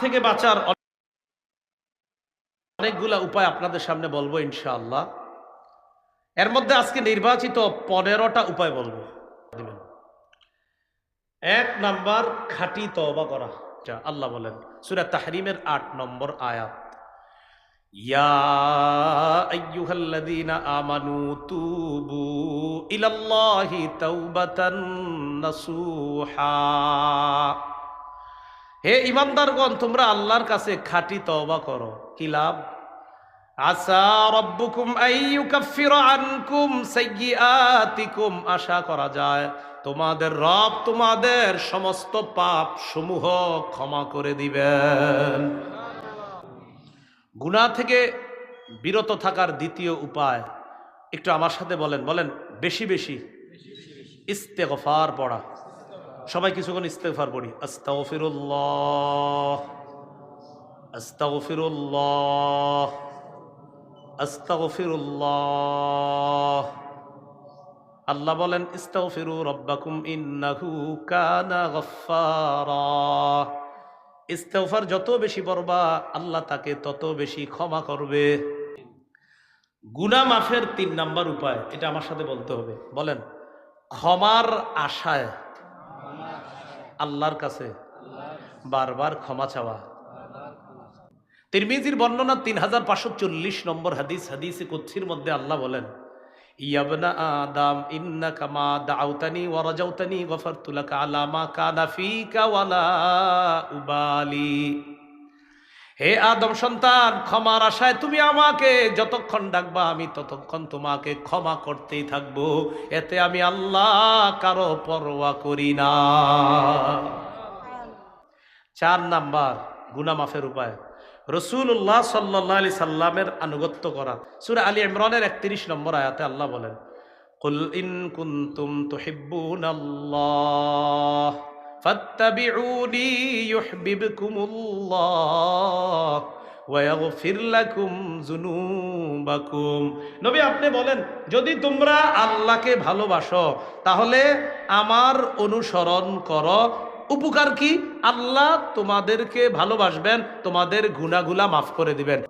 থেকে বাঁচার অনেকগুলা উপায় আপনাদের সামনে বলব ইনশাআল্লাহ। এর মধ্যে আজকে নির্বাচিত পনেরোটা উপায় বলব। এক নাম্বার, খাঁটি তওবা করা। আল্লাহ বলেন, সূরা তাহরিমের আট নম্বর আয়াত। আমানু তুবু হে ইমানদারগণ, তোমরা আল্লাহর কাছে খাঁটি তওবা করো। কি লাভ? আসা রব্বুকুম আনকুম সাইয়্যাতিকুম আশা করা যায়, তোমাদের রব তোমাদের সমস্ত পাপ সমূহ ক্ষমা করে দিবেন। গুনাহ থেকে বিরত থাকার দ্বিতীয় উপায়, একটু আমার সাথে বলেন বলেন, বেশি বেশি, ইস্তেগফার পড়া। সবাই কিছুক্ষণ ইস্তেগফার পড়ি। আস্তাগফিরুল্লাহ আস্তাগফিরুল্লাহ আস্তাগফিরুল্লাহ। আল্লাহ বলেন, ইস্তাগফিরু রব্বাকুম ইন্নাহু কানা গফফারা। ইস্তেগফার যত বেশি পড়বা, আল্লাহ তাকে তত বেশি ক্ষমা করবে। গুনা মাফের তিন নাম্বার উপায়, এটা আমার সাথে বলতে হবে। বলেন, ক্ষমার আশায় আল্লাহর কাছে বারবার ক্ষমা চাওয়া। তিরমিজির বর্ণনা তিন হাজার পাঁচশো চল্লিশ নম্বর হাদিস হাদিস কুচ্ছির মধ্যে আল্লাহ বলেন, ইয়াবনা আদাম ইন্না কামা দাউতানি ওয়ারাজাউতানি গফারতু লাকা আলা মা কানা ফিকা ওয়ালা উবালি। হে আদম সন্তান, ক্ষমার আশায় তুমি আমাকে যতক্ষণ ডাকবা, আমি ততক্ষণ তোমাকে ক্ষমা করতেই থাকব। এতে আমি আল্লাহ কারও পরোয়া করি না। চার নাম্বার গুনা মাফের উপায়। রসুল্লাহ সাল্লাহ আলি সাল্লামের আনুগত্য করা। সুরা আলী ইমরানের একত্রিশ নম্বর আয়াতে আল্লাহ বলেন, কুল ইন কুন্তুম তুহিব্বুন আল্লাহ ওয়াগফির লাকুম যুনুবাকুম। নবী, আপনি বলেন, যদি তোমরা আল্লাহকে ভালোবাসো, তাহলে আমার অনুসরণ করো। উপকার কি? আল্লাহ তোমাদেরকে ভালোবাসবেন, তোমাদের গুনাগুলা মাফ করে দিবেন।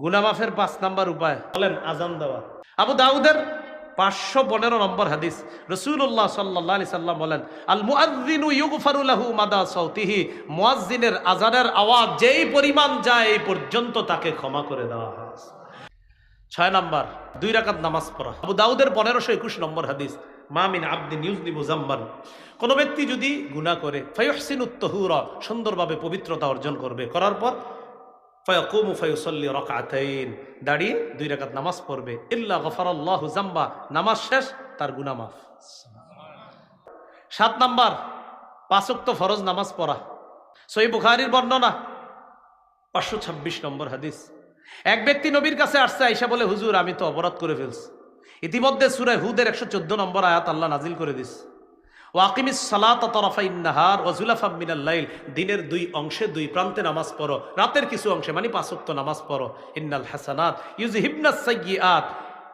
গুনা মাফের পাঁচ নাম্বার উপায়, বলেন, আজান দেওয়া। আবু দাউদের পাঁচশো পনেরো নম্বর হাদিস। রসুল্লাহ সাল্লাহ আলি সাল্লাম বলেন আল মুআদ্দিনু ইউগফারুলাহু মাদা সৌতিহি মুয়াজ্জিনের আজানের আওয়াজ যেই পরিমাণ যায় এই পর্যন্ত তাকে ক্ষমা করে দেওয়া হয়। ছয় নাম্বার, দুই রাকাত নামাজ পড়া। আবু দাউদের পনেরোশো একুশ নম্বর হাদিস মামিন আব্দিন ইউজনি মুজাম্মান কোন ব্যক্তি যদি গুনাহ করে ফাইহসিন উত্তহুরা সুন্দরভাবে পবিত্রতা অর্জন করবে। করার পর ফয়াকুমু ফায়ুসল্লি রকাতাইন। দাঁড়িয়ে দুই রাকাত নামাজ পড়বে। ইল্লা গফারাল্লাহু জাম্বা নামাজ শেষ, তার গুনাহ মাফ। সাত নাম্বার পাঁচক্ত ফরজ নামাজ পড়া। সই বুখারির বর্ণনা। পাঁচশো ছাব্বিশ নম্বর হাদিস। এক ব্যক্তি নবীর কাছে আসছে আইসা বলে, হুজুর, আমি তো অপরাধ করে ফেলছি। ইতিমধ্যে সুরায় হুদের একশো চোদ্দ নম্বর আয়াত আল্লাহ নাজিল করে দিস ওয়াকিমিস সালাত তরফাই নাহার ওজুলাফা মিনাল্লাইল দিনের দুই অংশে দুই প্রান্তে নামাজ পড়ো। রাতের কিছু অংশে মানে পাঁচক্ত নামাজ পড়ো। ইন্নাল হাসানাত ইউজ হিবনাস সাইয়াত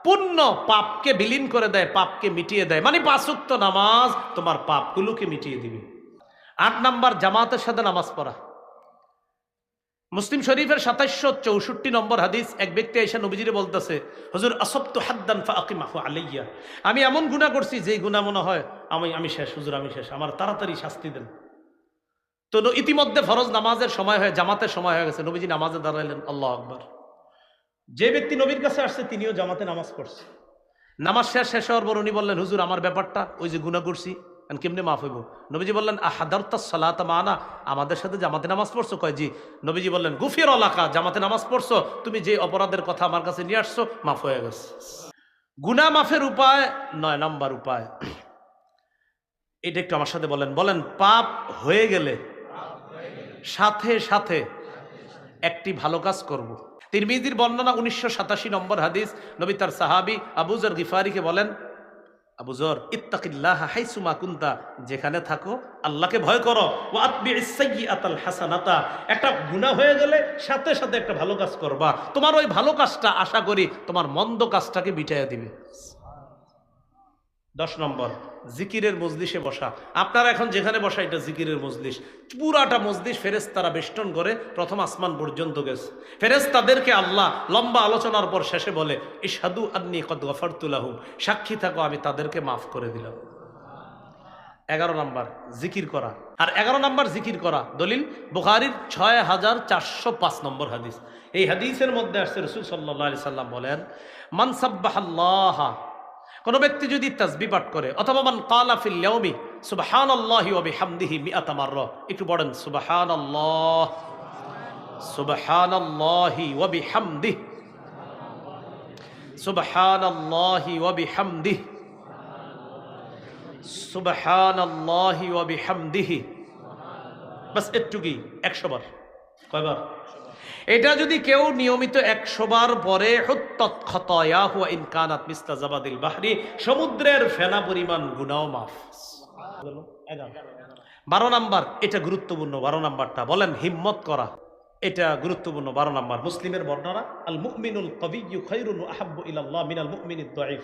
পুণ্য পাপকে বিলীন করে দেয়, পাপকে মিটিয়ে দেয়। মানে পাঁচক্ত নামাজ তোমার পাপগুলোকে মিটিয়ে দিবে। আট নাম্বার জামাতের সাথে নামাজ পড়া। মুসলিম শরীফের সাতাইশশো চৌষট্টি নম্বর হাদিস এক ব্যক্তি এসে নবীজিরে বলতেছে, হজুর আসপ্ত হাদ্দান ফাকিমাহু আলাইয়া। আমি এমন গুণা করছি যেই গুণা মনে হয় আমি আমি শেষ, হুজুর, আমি শেষ, আমার তাড়াতাড়ি শাস্তি দেন। তো ইতিমধ্যে ফরজ নামাজের সময় হয়ে, জামাতের সময় হয়ে গেছে, নবীজি নামাজে দাঁড়াইলেন, আল্লাহ আকবর। যে ব্যক্তি নবীর কাছে আসছে, তিনিও জামাতে নামাজ পড়ছে। নামাজ শেষ শেষ হওয়ার পর উনি বললেন, হুজুর, আমার ব্যাপারটা, ওই যে গুণা করছি কেমনে মাফ হইব? নবীজি বললেন, আহাদারতা সালাতা মানা। আমাদের সাথে জামাতে নামাজ পড়ছো কয়? জি। নবীজি বললেন গুফির এলাকা জামাতে নামাজ পড়ছো। তুমি যে অপরাধের কথা আমার কাছে নিয়ে আসছো, মাফ হয়ে গেছে। গুনা মাফের উপায় নয়, নাম্বার উপায়। এটা একটু আমার সাথে বলেন। বলেন, পাপ হয়ে গেলে সাথে সাথে একটি ভালো কাজ করব। তিরমিজির বর্ণনা উনিশশো সাতাশি নম্বর হাদিস। নবী তার সাহাবি আবুজর গিফারিকে বলেন আবুজর ইত্তাকিল্লাহ হাইসুমা কুন্তা, যেখানে থাকো, আল্লাহকে ভয় করো। ও আতবি আতাল হাসানাতা, একটা গুনাহ হয়ে গেলে সাথে সাথে একটা ভালো কাজ করবা। তোমার ওই ভালো কাজটা আশা করি তোমার মন্দ কাজটাকে মিটাইয়া দিবে। দশ নম্বর, জিকিরের মজলিসে বসা। আপনারা এখন যেখানে বসা, এটা জিকিরের মজলিস। পুরাটা মজলিস ফেরেস তারা বেষ্টন করে প্রথম আসমান পর্যন্ত গেছে। ফেরেস তাদেরকে আল্লাহ লম্বা আলোচনার পর শেষে বলে ইসাদু আন্নি কদ গফরতুল্লাহুম সাক্ষী থাকো, আমি তাদেরকে মাফ করে দিলাম। এগারো নাম্বার, জিকির করা। আর এগারো নাম্বার, জিকির করা। দলিল, বুখারির ছয় হাজার চারশো পাঁচ নম্বর হাদিস। এই হাদিসের মধ্যে আসছে রসুল সাল্লাহ সাল্লাম বলেন মানসাব্বাহ কোন ব্যক্তি যদি তাসবি পাঠ করে, অথবা মান কালা ফিল ইয়াউমি, সুবহানাল্লাহি ওয়া বিহামদিহি মিআতা মাররা, একটু পড়েন, সুবহানাল্লাহ, সুবহানাল্লাহি ওয়া বিহামদিহি, সুবহানাল্লাহি ওয়া বিহামদিহি, সুবহানাল্লাহি ওয়া বিহামদিহি। বাস একটুকি একশো বার, কয়বার? এটা যদি কেউ নিয়মিত একশো বার পরে বাহরি, সমুদ্রের ফেনা পরিমাণ গুনাও মাফ। বারো নাম্বার, এটা গুরুত্বপূর্ণ বারো নাম্বারটা। বলেন, হিম্মত করা। এটা গুরুত্বপূর্ণ বারো নাম্বার। মুসলিমের বর্ণনা, আল খৈরুন আহাব্বু ইলাল্লাহ মিনাল দাইফ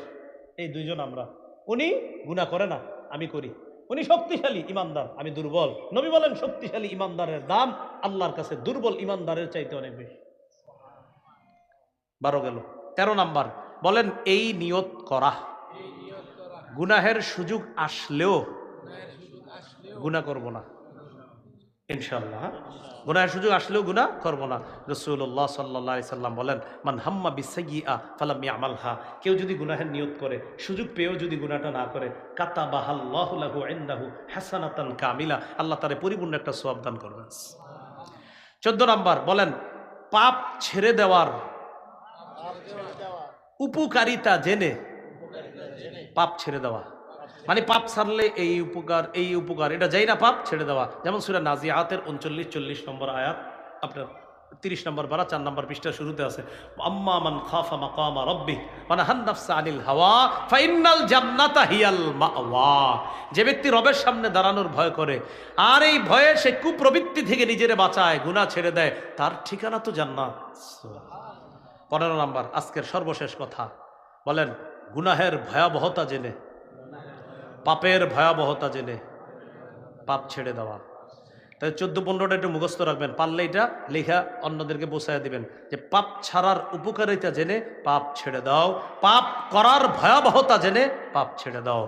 এই দুইজন আমরা। উনি গুণা করে না, আমি করি। উনি শক্তিশালী ইমানদার আমি দুর্বল। নবী বলেন শক্তিশালী ইমানদারের দাম আল্লাহর কাছে দুর্বল ইমানদারের চাইতে অনেক বেশি। বারো গেল। তেরো নাম্বার বলেন এই নিয়ত করা। গুনাহের সুযোগ আসলেও গুনাহ করব না। ইনশাল্লাহ? গুনাহের সুযোগ আসলেও গুনাহ করব না। রসুল্লাহ সাল্লাহ সাল্লাম বলেন মান হাম্মা বিসাইয়া ফালাম ইয়ামালহা। কেউ যদি গুনাহের নিয়ত করে সুযোগ পেয়েও যদি গুনাহটা না করে কাতা বাহাল্লাহু ইন্দাহু হাসানাতান কামিলা। আল্লাহ তারে পরিপূর্ণ একটা সোয়াব দান করবেন। চোদ্দ নাম্বার বলেন পাপ ছেড়ে দেওয়ার উপকারিতা জেনে। পাপ ছেড়ে দেওয়া। মানে পাপ ছাড়লে এই উপকার এই উপকার, এটা যাই না পাপ, ছেড়ে দেওয়া। যেমন সুরা নাজিয়াতের উনচল্লিশ, চল্লিশ নম্বর আয়াত, আপনার তিরিশ নম্বর বারা চার নম্বর পৃষ্ঠা শুরুতে আছে, আম্মা মান খাফা মাকামা রব্বি মানে হান্নাফসা আনিল হাওয়া ফাইনাল জান্নাতা হিয়াল মাওয়া। যে ব্যক্তি রবের সামনে দাঁড়ানোর ভয় করে, আর এই ভয়ে সে কুপ্রবৃত্তি থেকে নিজেরে বাঁচায়, গুনাহ ছেড়ে দেয়, তার ঠিকানা তো জান্নাত। পনেরো নম্বর, আজকের সর্বশেষ কথা। বলেন, গুনাহের ভয়াবহতা জেনে পাপের ভয়াবহতা জেনে পাপ ছেড়ে দেওয়া। তাই চোদ্দ পনেরোটা একটু মুখস্থ রাখবেন, পারলে এটা লেখা অন্যদেরকে বোঝায় দিবেন যে পাপ ছাড়ার উপকারিতা জেনে পাপ ছেড়ে দাও, পাপ করার ভয়াবহতা জেনে পাপ ছেড়ে দাও।